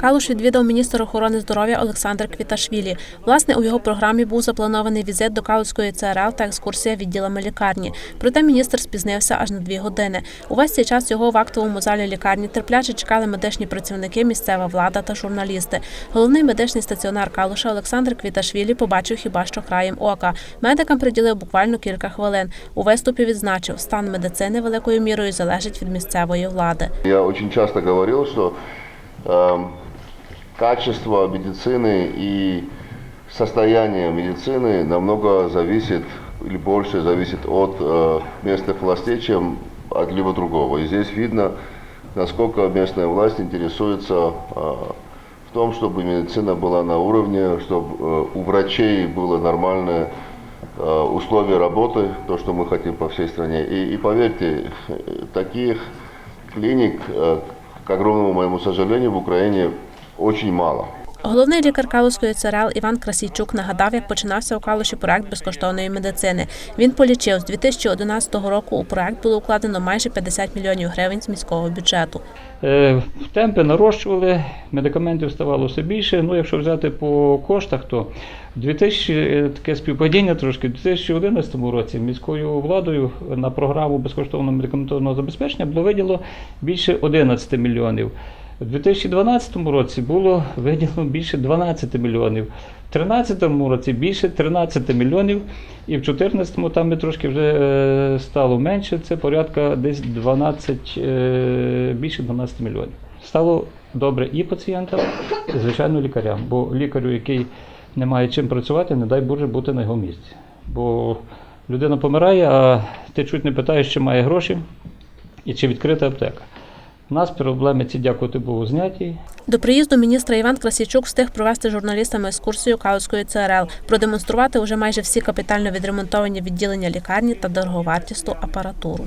Калуш відвідав міністр охорони здоров'я Олександр Квіташвілі. Власне, у його програмі був запланований візит до Калуської ЦРЛ та екскурсія відділами лікарні. Проте міністр спізнився аж на дві години. Увесь цей час його в актовому залі лікарні терпляче чекали медичні працівники, місцева влада та журналісти. Головний медичний стаціонар Калуша Олександр Квіташвілі побачив хіба що краєм ока. Медикам приділив буквально кілька хвилин. У виступі відзначив, стан медицини великою мірою залежить від місцевої влади. Я очень часто говорил, что эм, качество медицины и состояние медицины намного зависит или больше зависит от э, местных властей, чем от либо другого. И здесь видно, насколько местная власть интересуется э, в том, чтобы медицина была на уровне, чтобы э, у врачей было нормальное э, условия работы, то, что мы хотим по всей стране. И, и поверьте, таких клиник, э, к огромному моему сожалению, в Украине очень мало. Головний лікар Калуської ЦРЛ Іван Красійчук нагадав, як починався у Калуші проект безкоштовної медицини. Він полічив, з 2011 року у проект було укладено майже 50 мільйонів гривень з міського бюджету. Е, Темпи нарощували, медикаментів ставало все більше. Ну, якщо взяти по коштах, то в 2000, е, таке співпадіння трошки, в 2011 році міською владою на програму безкоштовного медикаментозного забезпечення було виділено більше 11 мільйонів. У 2012 році було виділено більше 12 мільйонів. В 2013 році більше 13 мільйонів, і в 2014 там трошки вже е, стало менше, це порядка десь 12, е, більше 12 мільйонів. Стало добре і пацієнтам, і звичайно лікарям. Бо лікарю, який не має чим працювати, не дай Боже бути на його місці. Бо людина помирає, а ти чуть не питаєш, чи має гроші і чи відкрита аптека. У нас проблеми ці, дякувати Богу, зняті. До приїзду міністра Іван Красійчук встиг провести журналістами екскурсію Калуської ЦРЛ, продемонструвати уже майже всі капітально відремонтовані відділення лікарні та дороговартісну апаратуру.